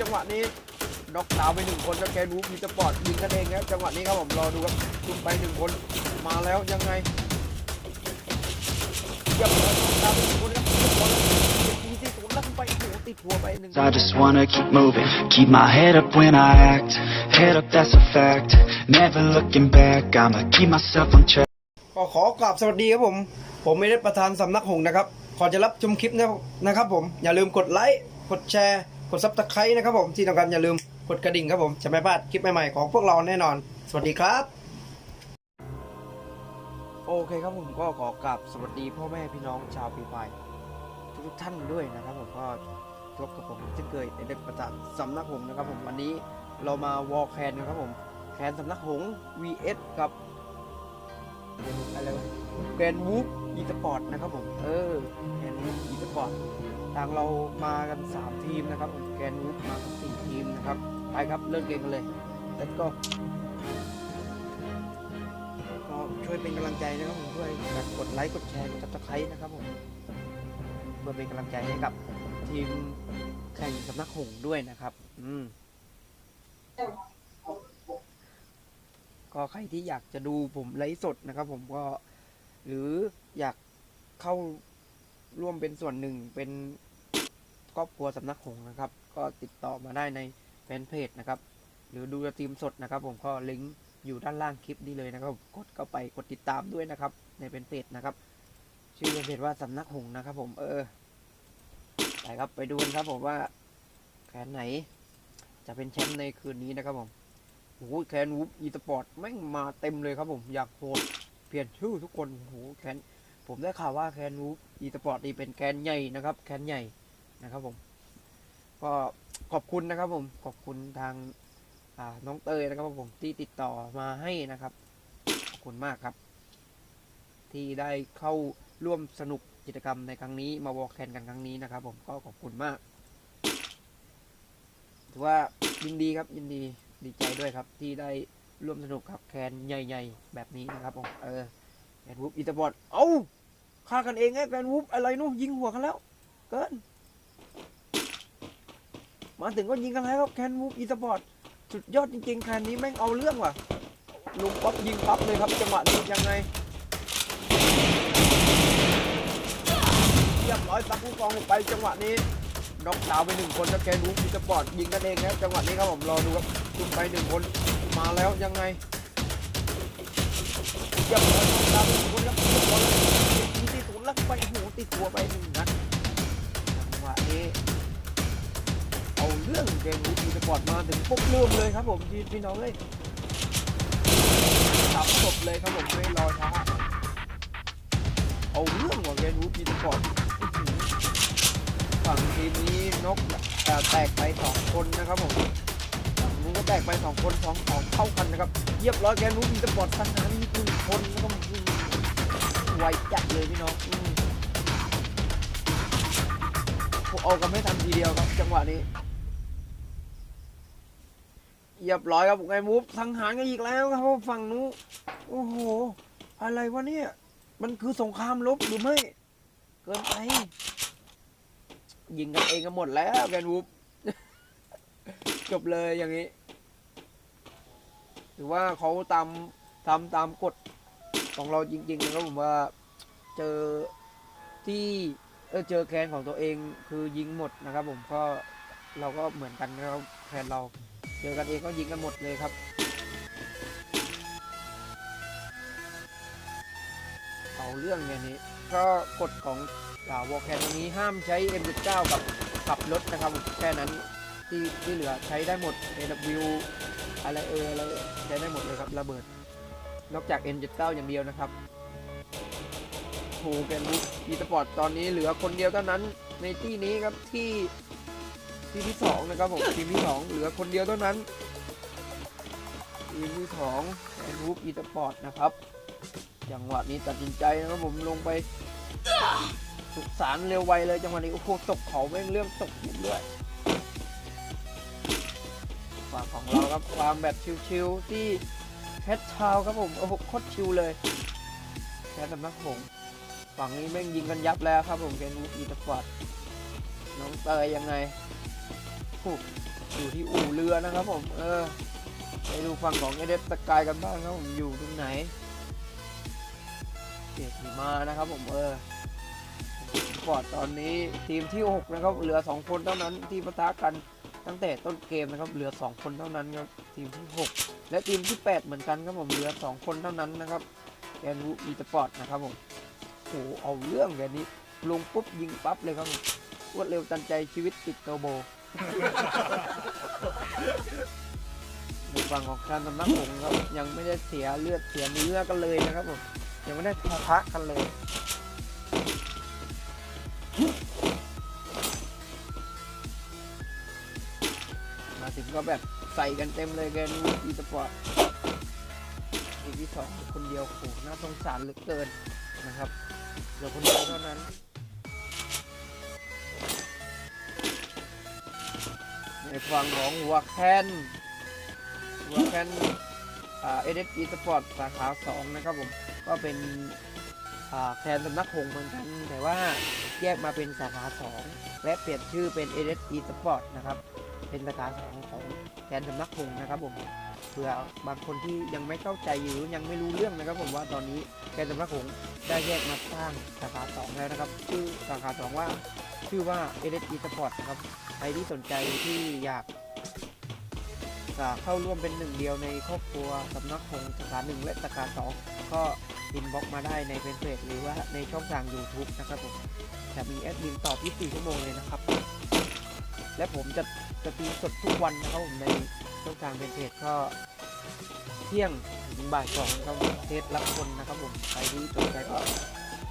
จังหวะนี้น็อกดาวน์ไปหนึ่งคนแล้วแกรู้มีสปอร์ตยิงกันเองครับจังหวะนี้ครับผมรอดูครับลุกไปหนึ่งคนมาแล้วยังไงเยี่ยมเลยน็อกดาวน์ไปหนึ่งคนครับเยี่ยมเลยยิงที่ศูนย์แล้วไปโอ้โหติดหัวไปหนึ่ง I just wanna keep moving, keep my head up when I act. Head up, that's a fact. Never looking back, I'ma keep myself on track. ก็ขอกราบสวัสดีครับผม ผมไม่ได้ประธานสำนักหงส์นะครับ ขอจะรับชมคลิปนะนะครับผม อย่าลืมกดไลค์ กดแชร์ก ดซับสไครต์นะครับผมที่สำคัญอย่าลืมกดกระดิ่งครับผมจะไม่พลาดคลิปใหม่ๆของพวกเราแน่นอน สวัสดีครับ โอเคครับผมก็ขอกราบสวัสดีพ่อแม่พี่น้องชาวปีพายทุกท่านด้วยนะครับผมก็พบกับผมเช่นเคยในเด็กประจำสำนักหงส์นะครับผมวันนี้เรามาวอลแคนนะครับผมแคนสำนักหง vs กับอะไรวะแกรนวูฟอีสปอร์ตนะครับผม เออแกรนวูฟอีสปอร์ต ทางเรามากัน 3 ทีมนะครับแกนวูฟมากัน4ทีมนะครับ ไปครับเริ่มเกมกันเลยแล้วก็ก็ช่วยเป็นกำลังใจนะครับผมช่วยแบบกดไลค์กดแชร์กดซับสไครต์นะครับผมเพื่อเป็นกำลังใจให้กับทีมแข่งสำนักหงด้วยนะครับ อืมก็ใครที่อยากจะดูผมไลฟ์สดนะครับ ผมก็ หรืออยากเข้าร่วมเป็นส่วนหนึ่งเป็น ครอบครัวสำนักหงนะครับ ก็ติดต่อมาได้ในแฟนเพจนะครับ หรือดูสตรีมสดนะครับ ผมก็ลิงก์อยู่ด้านล่างคลิปนี้เลยนะครับกดเข้าไปกดติดตามด้วยนะครับ ในเป็นเพจนะครับ ชื่อแฟนเพจว่าสำนักหงนะครับ ผมเออไปครับไปดูกันครับผมว่าแขนไหน จะเป็นแชมป์ในคืนนี้นะครับผมโอ้โหแคนวูฟอีสปอร์ตแม่งมาเต็มเลยครับผมอยากโหดเปลี่ยนชื่อทุกคนโอ้โหแคนผมได้ข่าวว่าแคนวูฟอีสปอร์ตนี่เป็นแคนใหญ่นะครับ แคนใหญ่ นะครับผม ก็ขอบคุณนะครับผม ขอบคุณทางน้องเตยนะครับผมที่ติดต่อมาให้นะครับ ขอบคุณมากครับ ที่ได้เข้าร่วมสนุกกิจกรรมในครั้งนี้มาวอลแคนกันครั้งนี้นะครับ ผมก็ขอบคุณมากถือว่ายินดีครับยินดีดีใจด้วยครับ ที่ได้ร่วมสนุกกับแคนใหญ่ ๆ แบบนี้นะครับผมเออแคนวูฟอีตาบอดเอ้าฆ่ากันเองไงแคนวูฟอะไรนู่นยิงหัวกันแล้ว เกิน มาถึงก็ยิงกันแล้วครับแคนวูฟอีตาบอดสุดยอดจริงๆแคนนี้แม่งเอาเรื่องว่ะลุงป๊อปยิงปั๊บเลยครับจังหวะนี้ยังไงเรียบร้อยซักลูกกองลงไปจังหวะนี้น็อกดาวน์ไปหนึ่งคนแล้วแกรู้มีสปอร์ตยิงกันเองนะจังหวะนี้ครับผมรอดูครับลุกไปหนึ่งคนมาแล้วยังไงเยี่ยมเลยน็อกดาวไปหนึ่งคนแล้วเยี่ยมเลยยิงที่ศูนย์แล้วไปโอ้โหติดหัวไปหนึ่งนัดจังหวะนี้ เรื่องแกรู้มีสปอร์ตมาถึงปุ๊บเริ่มเลยครับผมพี่พี่น้องเลยสับศพเลยครับผมไม่รอช้าเอาเรื่องว่ะแกรู้มีสปอร์ตอื้อหือฝั่งทีมนี้นกเอ่แตกไปสองคนนะครับผมฝั่งนู้นก็แตกไปสองคนสองสองเข้ากันนะครับเรียบร้อยแกนู้นมีสปอร์ตทหารอีหนึ่งคนแล้วก็อืมไวจัดเลยพี่น้องอเอากันไม่ทันทีเดียวครับ จังหวะนี้ เรียบร้อยครับไงมูฟสังหารกันอีกแล้วครับฝั่งนู้นโอ้โห อะไรวะเนี่ย มันคือสงครามลบหรือไม่ เกินไป ยิงกันเองกันหมดแล้วแกนวูฟจบเลยอย่างนี้ถือว่าเขาตามทำตามกฎของเราจริงๆนะครับผมว่าเจอที่เออเจอแคนของตัวเองคือยิงหมดนะครับผมก็เราก็เหมือนกันนะครับแคนเรา เจอกันเองก็ยิงกันหมดเลยครับเอาเรื่องอย่างนี้ก็กฎของอ่าวอลแคนตรงนี้ห้ามใช้ M19 กับขับรถนะครับแค่นั้นที่ที่เหลือใช้ได้หมด AW อะไรเอออะไรใช้ได้หมดเลยครับระเบิด นอกจาก M79 อย่างเดียวนะครับโหแกนบุ๊กอีสปอร์ตตอนนี้เหลือคนเดียวเท่านั้นในที่นี้ครับที่ ที่ที่สองนะครับผมทีมที่สองเหลือคนเดียวเท่านั้นทีมที่สองแกนบุ๊กอีสปอร์ตนะครับ จังหวะนี้ตัดสินใจนะครับผมลงไปสุสานเร็วไวเลยจังหวะนี้โอ้โหตกเขาแม่งเรื่องตกหินด้วยฝั่งของเราครับความแบบชิวๆที่แคทชาวครับผมโอ้โหโคตรชิวเลยแคทสำนักผมฝั่งนี้แม่งยิงกันยับแล้วครับผมแกนูอีตฟอร์ดน้องเตยยังไง อยู่ที่อู่เรือนะครับผมเออไปดูฝั่งของเอเดสกายกันบ้างครับผมอยู่ตรงไหนเกียรติมานะครับผมเออสปอร์ตตอนนี้ทีมที่ 6 นะครับ เหลือ 2 คนเท่านั้นที่ปะทะกันตั้งแต่ต้นเกมนะครับ เหลือ 2 คนเท่านั้นครับทีมที่ 6 และทีมที่ 8 เหมือนกันครับผมเหลือ 2 คนเท่านั้นนะครับแกนูอีสปอร์ตนะครับผมโอ้เอาเรื่องแบบนี้ลงปุ๊บยิงปั๊บเลยครับรวดเร็วทันใจชีวิตติดเทอร์โบ ในฝั่งของการสำนักผมครับ ยังไม่ได้เสียเลือดเสียเนื้อกันเลยนะครับผมยังไม่ได้ปะทะกันเลย มาถึงก็แบบใส่กันเต็มเลยแกนอีสปอร์ตอีกที่สองคนเดียวโหน่าสงสารเหลือเกินนะครับเดี๋ยวคนเดียวเท่านั้น ในฝั่งของหัวแคนหัวแคนอ่าเอเดอีสปอร์ตสาขาสองนะครับผมก็เป็นอ่าแคนสำนักหงเหมือนกันแต่ว่าแยกมาเป็นสาขาสองและเปลี่ยนชื่อเป็นเอเดอีสปอร์ตนะครับ เป็นสาขาสองของแคนสำนักหงนะครับผมเผื่อบางคนที่ยังไม่เข้าใจหรือยังไม่รู้เรื่องนะครับ ผมว่าตอนนี้แคนสำนักหงได้แยกมาสร้างสาขาสองแล้วนะครับ ชื่อสาขาสองว่า ชื่อว่าเอเดอีสปอร์ตครับ ใครที่สนใจที่อยากจะเข้าร่วมเป็นหนึ่งเดียวในครอบครัวสำนักของสาขาหนึ่งและสาขาสองก็อินบ็อกมาได้ในเพจเพจหรือว่าในช่องทาง YouTube นะครับผมจะมีแอดมินตอบ 24 ชั่วโมงเลยนะครับ และผมจะจะตีสดทุกวันนะครับผมในช่องทางเพจเพจก็เที่ยงถึงบ่ายสองครับเทสรับคนนะครับผมใครที่สนใจก็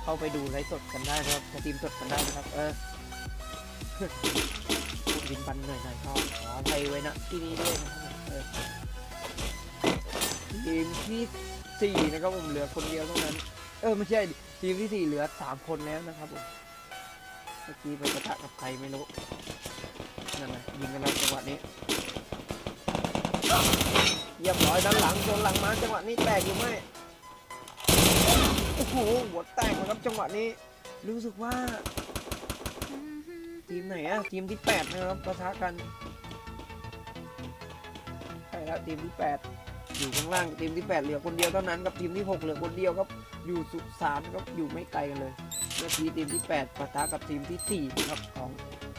เข้าไปดูไลฟ์สดกันได้นะครับสตรีมสดกันได้นะครับ เออ พูดดินบันหน่อยหน่อยๆก็ขออภัยไว้นะที่นี้ด้วยนะครับเออทีมที่สี่นะครับผมเหลือคนเดียวเท่านั้น เออไม่ใช่ทีมที่สี่เหลือสามคนแล้วนะครับผมเมื่อกี้ไปประทะกับใครไม่รู้นั่นนะยิงกันแล้วจังหวะนี้เรียบร้อยด้านหลังโดนหลังมาจังหวะนี้แตกหรือไหมโอ้โหหัวแตกนะครับจังหวะนี้ รู้สึกว่า ทีมไหนอะทีมที่แปดนะครับปะทะกันใช่แล้วทีมที่แปดอยู่ข้างล่างทีมที่แปดเหลือคนเดียวเท่านั้นกับทีมที่หกเหลือคนเดียวครับอยู่สุสานครับอยู่ไม่ไกลกันเลยเมื่อกี้ทีมที่แปดปะทะกับทีมที่สี่นะครับของ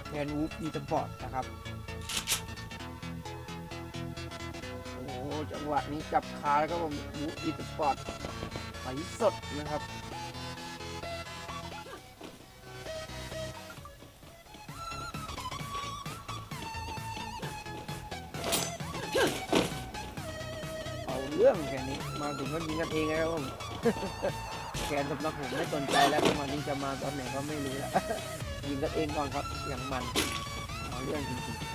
แคนวูฟอีสปอร์ตนะครับโอ้โหจังหวะนี้จับขาแล้วครับผมวูฟอีสปอร์ตไปสดนะครับ รื่องแค่นี้ มาถึงก็ยิงกันเองแล้วผมแกนสำนักผมไม่สนใจแล้วจังหวะนี้จะมาตอนไหนก็ไม่รู้แล้วยิงกันเองก่อนครับอย่างมันเอาเรื่องจริงๆ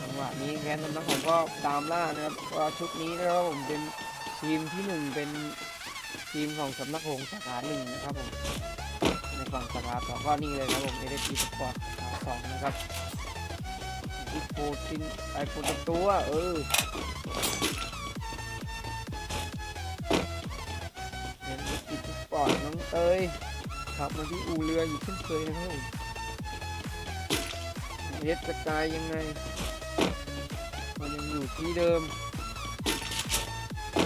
จังหวะนี้แกนสำนักผมก็ตามล่านะครับว่าชุดนี้นะครับผมเป็นทีมที่หนึ่งเป็นทีมของสำนักหงสาขาหนึ่งนะครับผมในฝั่งสาขาสองก็นี่เลยครับผมเอเดทีสปอร์ตสาขาสองนะครับ อีโปตินไอโปตตัวเออเห็นอีกปอร์ตน้องเตยขับมาที่อู่เรืออยู่เช่นเคยนะครับผมเอสกายยังไงมันยังอยู่ที่เดิม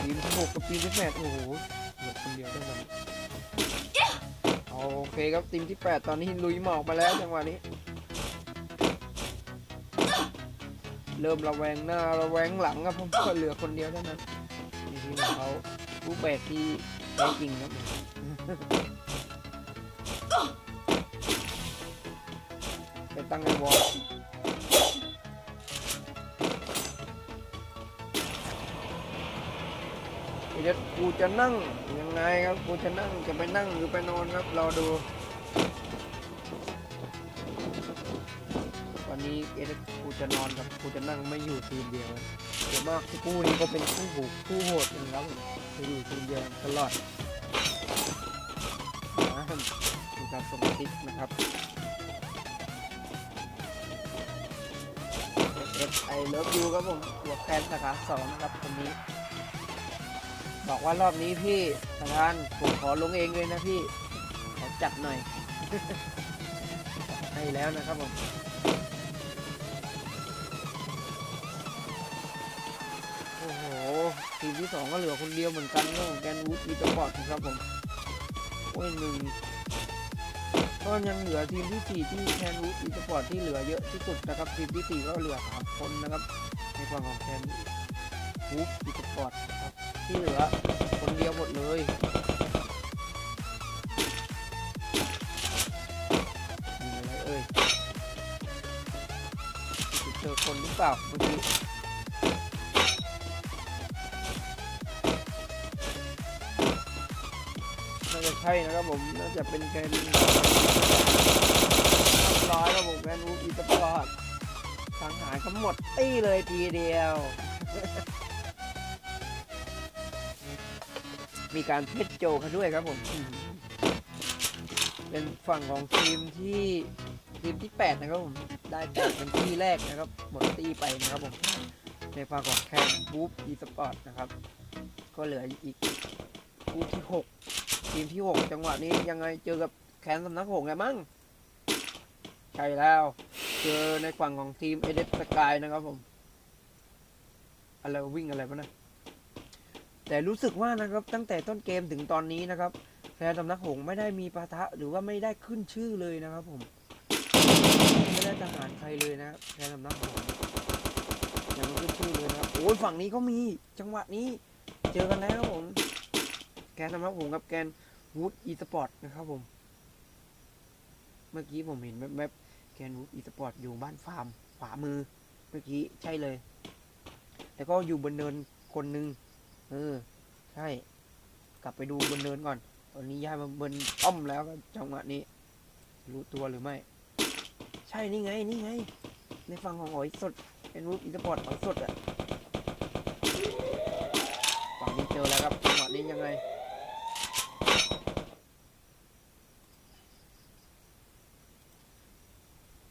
ทีมที่หกกับทีมที่แปดโอ้โหเหลือคนเดียวเท่านั้นเอาโอเคครับทีมที่แปดตอนนี้ลุยหมอกมาแล้วจังหวะนี้ เริ่มระแวงหน้าระแวงหลังครับผมก็เหลือคนเดียวเท่านั้นนี่ทีมของเขารูปแบบที่แท้จริงครับไปตั้งไอ้วอลเดี๋ยวกูจะนั่งยังไงครับกูจะนั่งจะไปนั่งหรือไปนอนครับรอดู เอเดกูจะนอนกับกูจะนั่งไม่อยู่ทีมเดียวเยเดี๋ยวมากคู่นี้ก็เป็นคู่หูคู่โหดนะครับจะอยู่ทีมเดียวตลอดนะดูการสมาธินะครับเอฟไอเลิฟยูครับผมหัวแคนสาขาสองนะครับคนนี้ บอกว่ารอบนี้พี่ประธานผมขอลงเองเลยนะพี่ ขอจัดหน่อยให้แล้วนะครับผม ทีมที่สองก็เหลือคนเดียวเหมือนกันก็ของแกนวูดอีสปอร์ตนะครับผม โอ้ยหนึ่งก็ยังเหลือทีมที่สี่ที่แคนวูดอีสปอร์ตที่เหลือเยอะที่สุดนะครับทีมที่สี่ก็เหลือสามคนนะครับ ในฝั่งของแคนวูดอีสปอร์ตครับที่เหลือคนเดียวหมดเลยมีอะไรเอ่ยเจอคนหรือเปล่าเมื่อกี้ น่าจะใช่นะครับผมน่าจะเป็นแกนร้อยครับผมแกนวูฟอีสปอร์ตสังหารทั้งหมดตี้เลยทีเดียว มีการเพชรโจกันด้วยครับผม เป็นฝั่งของทีมที่ทีมที่ 8 นะครับผม ได้แตกเป็นที่แรกนะครับ หมดตีไปนะครับผม ในฝั่งของแคนบูฟอีสปอร์ตนะครับ ก็เหลืออีกคู่ที่ 6 ทีมที่6จังหวะนี้ยังไงเจอกับแคนสำนักหงไงมั้งใช่แล้ว เจอในฝั่งของทีมเอเดสกายนะครับผม อะไรวิ่งอะไรวะนะ แต่รู้สึกว่านะครับตั้งแต่ต้นเกมถึงตอนนี้นะครับแคนสำนักหงไม่ได้มีปะทะหรือว่าไม่ได้ขึ้นชื่อเลยนะครับผม ไม่ได้ทหารใครเลยนะแคนสำนักหงยังไม่ขึ้นชื่อเลยนะครับโอ้ยฝั่งนี้ก็มีจังหวะนี้ เจอกันแล้วครับผมแกนสำนักผมกับแกน วูดอีสปอร์ตนะครับผม เมื่อกี้ผมเห็นแวบๆแกนวูดอีสปอร์ตอยู่บ้านฟาร์ม ขวามือ เมื่อกี้ใช่เลย แล้วก็อยู่บนเนินคนหนึ่งเออ ใช่ กลับไปดูบนเนินก่อน ตอนนี้ย้ายมาบนอ้อมแล้วก็จังหวะนี้ รู้ตัวหรือไม่ ใช่ นี่ไง นี่ไง ในฝั่งของหอยสดแกนวูดอีสปอร์ตหอยสดอะฝั่งนี้เจอแล้วครับจังหวะนี้ยังไง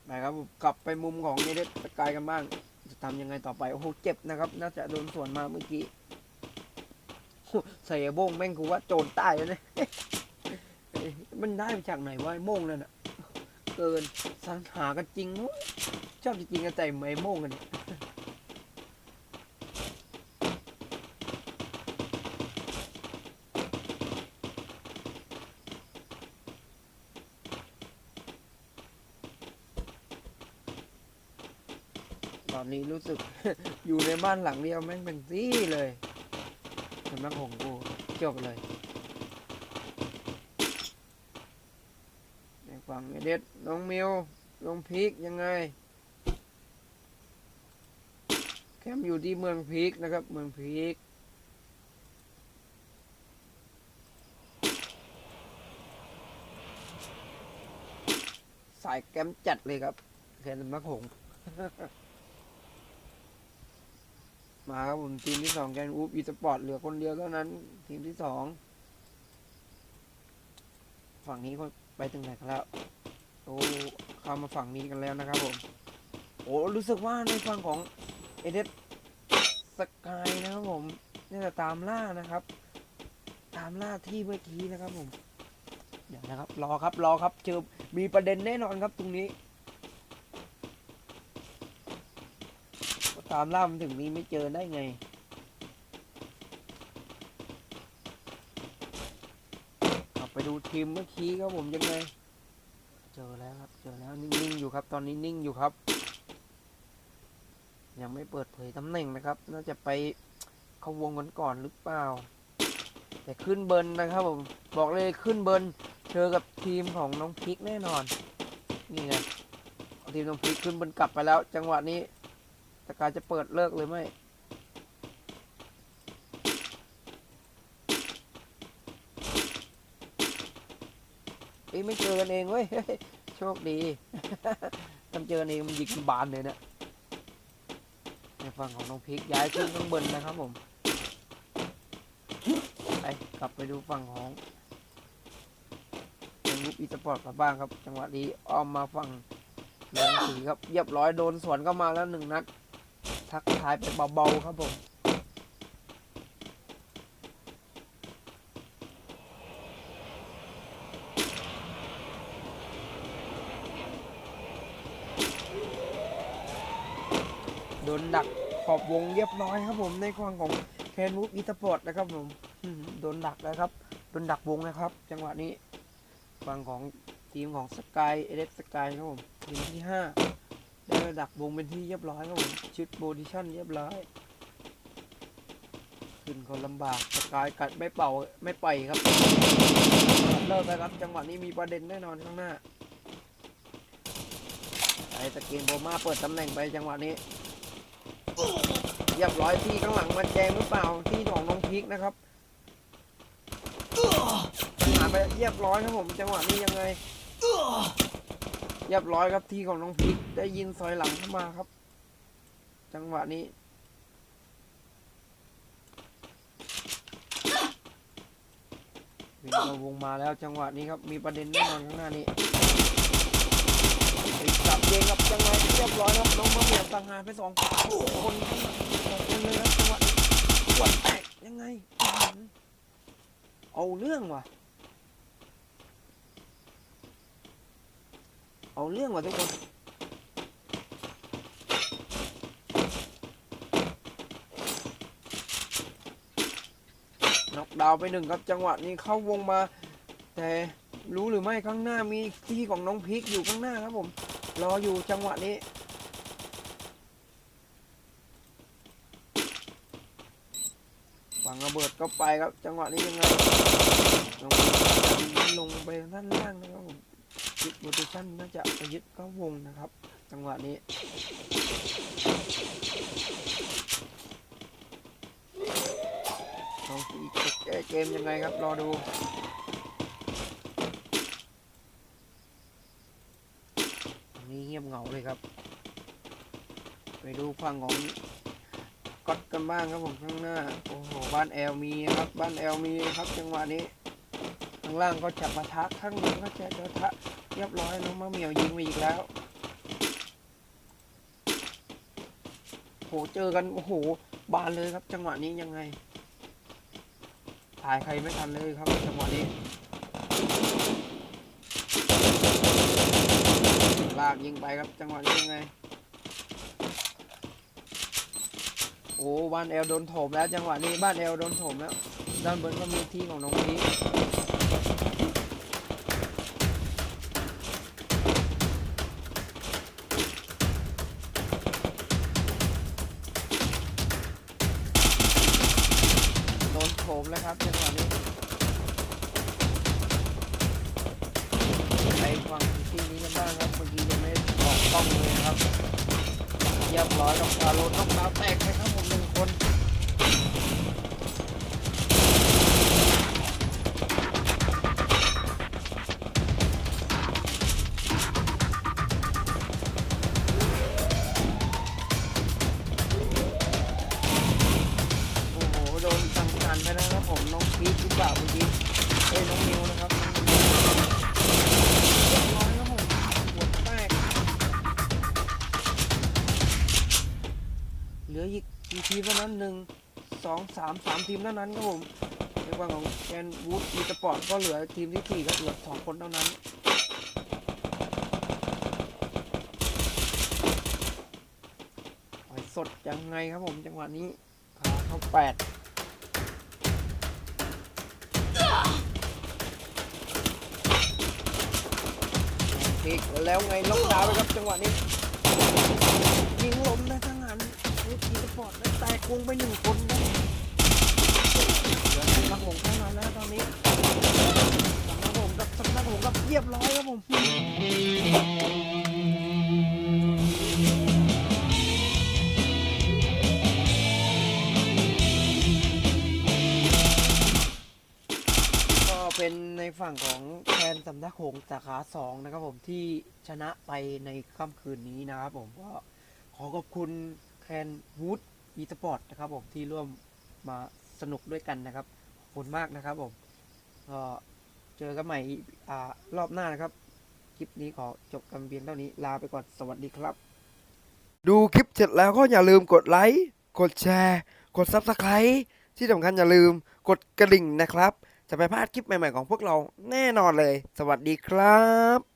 ไปครับผม กลับไปมุมของเนเดสกายกันบ้าง จะทำยังไงต่อไปโอ้โหเจ็บนะครับ น่าจะโดนสวนมาเมื่อกี้ใส่โบ้งแม่งกูว่าโจรใต้แล้วเนี่ยเอ้ยมันได้มาจากไหนวะไอ้โม่งนั่นอะเกินสังหากันจริงเนอะชอบจริงๆกันใจไหมโม่งกันเนี่ย นี้รู้สึก อยู่ในบ้านหลังเดียวแม่งเป็นซี่เลยสำนักของกูจบเลยในฝั่งเด็ดน้องมิวลงพีกยังไง แคมป์อยู่ที่เมืองพีกนะครับ เมืองพีกสายแกมจัดเลยครับแคนสำนักหง มาครับผมทีมที่สองแกนอูฟอีสปอร์ตเหลือคนเดียวเท่านั้น ทีมที่สองฝั่งนี้เขไปถึงไหนกันแล้วโอ้เข้ามาฝั่งนี้กันแล้วนะครับผมโอ้รู้สึกว่าในฝั่งของเอเดสกายนะครับผมนี่จะตามล่านะครับ ตามล่าที่เมื่อกี้นะครับผมเดี๋ยวนะครับรอครับรอครับเจอมีประเด็นแน่นอนครับตรงนี้ ตามล่ามันถึงนี้ไม่เจอได้ไงกลับไปดูทีมเมื่อกี้ครับผมยังไง เจอแล้วครับ เจอแล้วนิ่งๆอยู่ครับ ตอนนี้นิ่งอยู่ครับ ยังไม่เปิดเผยตำแหน่งนะครับ น่าจะไปเข้าวงกันก่อนหรือเปล่า แต่ขึ้นเบิร์นนะครับผม บอกเลยขึ้นเบิร์นเจอกับทีมของน้องพริกแน่นอน นี่ไงทีมน้องพริกขึ้นเบิร์นกลับไปแล้ว จังหวะนี้ ตะการจะเปิดเลิกหรือไม่เอ้ไม่เจอกันเองเว้ย โชคดีทำเจอกันเองมันยิงบานเลยเนะในฝั่งของน้องพิกย้ายขึ้นข้างบนนะครับผม ไปกลับไปดูฝั่งของยังรูปอีสปอร์ตกันบ้างครับ จังหวะนี้อ้อมมาฝั่งแรงสีครับเรียบร้อยโดนสวนเข้ามาแล้วหนึ่งนัด ทักทายไปเบาๆครับผมโดนดักขอบวงเรียบร้อยครับผมในฝั่งของแคนวูฟอีสปอร์ตนะครับผมโดนดักแล้วครับโดนดักวงนะครับ จังหวะนี้ฝั่งของทีมของสกายเอเดสกายครับผมทีมที่ห้า ได้ดักวงเป็นที่เรียบร้อยครับผมชุดโพดิชั่นเรียบร้อยขึ้นคนลำบากสกายกัดไม่เป่าไม่ปล่อยครับเลิกไปครับจังหวะนี้มีประเด็นแน่นอนข้างหน้าไอ้ตะเกียงโบมาเปิดตำแหน่งไปจังหวะนี้เรียบร้อยที่ข้างหลังมันแจมหรือเปล่าที่ของน้องพีกนะครับหาไปเรียบร้อยครับผมจังหวะนี้ยังไง เรียบร้อยครับที่ของน้องพีกได้ยินซอยหลังเข้ามาครับ จังหวะนี้วิ่งเข้าวงมาแล้วจังหวะนี้ครับมีประเด็นแน่นอนข้างหน้านี้จับเองครับจังหวะเรียบร้อยครับน้องมะเหมี่ยวต่างหากไปสองคนสองคนเลยครับจังหวะนี้ปวดแตกยังไง เอาเรื่องว่ะ เอาเรื่องว่ะทุกคน น็อกดาวไปหนึ่งครับจังหวะนี้เข้าวงมา แต่รู้หรือไม่ข้างหน้ามีที่ของน้องพีคอยู่ข้างหน้าครับผม รออยู่จังหวะนี้ฝังระเบิดก็ไปครับ จังหวะนี้ยังไงลงไปด้านล่างนะครับ ยึดโพซิชั่นน่าจะไปยึดเข้าวงนะครับ จังหวะนี้น้องพีคจะแก้เกมยังไงครับ รอดูนี้เงียบเหงาเลยครับ ไปดูฝั่งของก๊อตกันบ้างครับผมข้างหน้า โอ้โห บ้านแอลมีครับ บ้านแอลมีครับ จังหวะนี้ ข้างล่างก็จับปะทะข้างบนก็จะปะทะ เรียบร้อยน้องมะเหมียวยิงไปอีกแล้วโหเจอกันโอ้โหบานเลยครับ จังหวะนี้ยังไง ถ่ายใครไม่ทันเลยครับ จังหวะนี้ลากยิงไปครับจังหวะนี้ยังไง โอ้บ้านแอลโดนโถมแล้ว จังหวะนี้บ้านแอลโดนโถมแล้วด้านบนก็มีที่ของน้องพีามสามทีมเท่านั้นครับผมในฝั่งของแกนวูดอีสปอร์ตก็เหลือทีมที่สี่ก็เหลือสองคนเท่านั้นสดยังไงครับผมจังหวะนี้ขาเข้าแปดพลิกแล้วไงล็อกดาวไปครับจังหวะนี้ ยิงล้มได้ทั้งนั้นเอฟซีสปอร์ตได้แตกวงไปหนึ่งคนนะ นักหงเท่านั้นแล้วตอนนี้สำนักหงกับสำนักหงกับเรียบร้อยครับผมก็เป็นในฝั่งของแทนสำนักหงสาขาสองนะครับผมที่ชนะไปในค่ำคืนนี้นะครับผมก็ขอขอบคุณแคนวูดอีสปอร์ตนะครับผมที่ร่วมมาสนุกด้วยกันนะครับ คุณมากนะครับผมก็เจอกันใหม่อ่ารอบหน้านะครับ คลิปนี้ขอจบกันเพียงเท่านี้ลาไปก่อนสวัสดีครับ ดูคลิปเสร็จแล้วก็อย่าลืมกดไลค์กดแชร์ กดซับสไคร b ์ที่สำคัญอย่าลืมกดกระดิ่งนะครับ จะไปพลาดคลิปใหม่ๆของพวกเราแน่นอนเลย สวัสดีครับ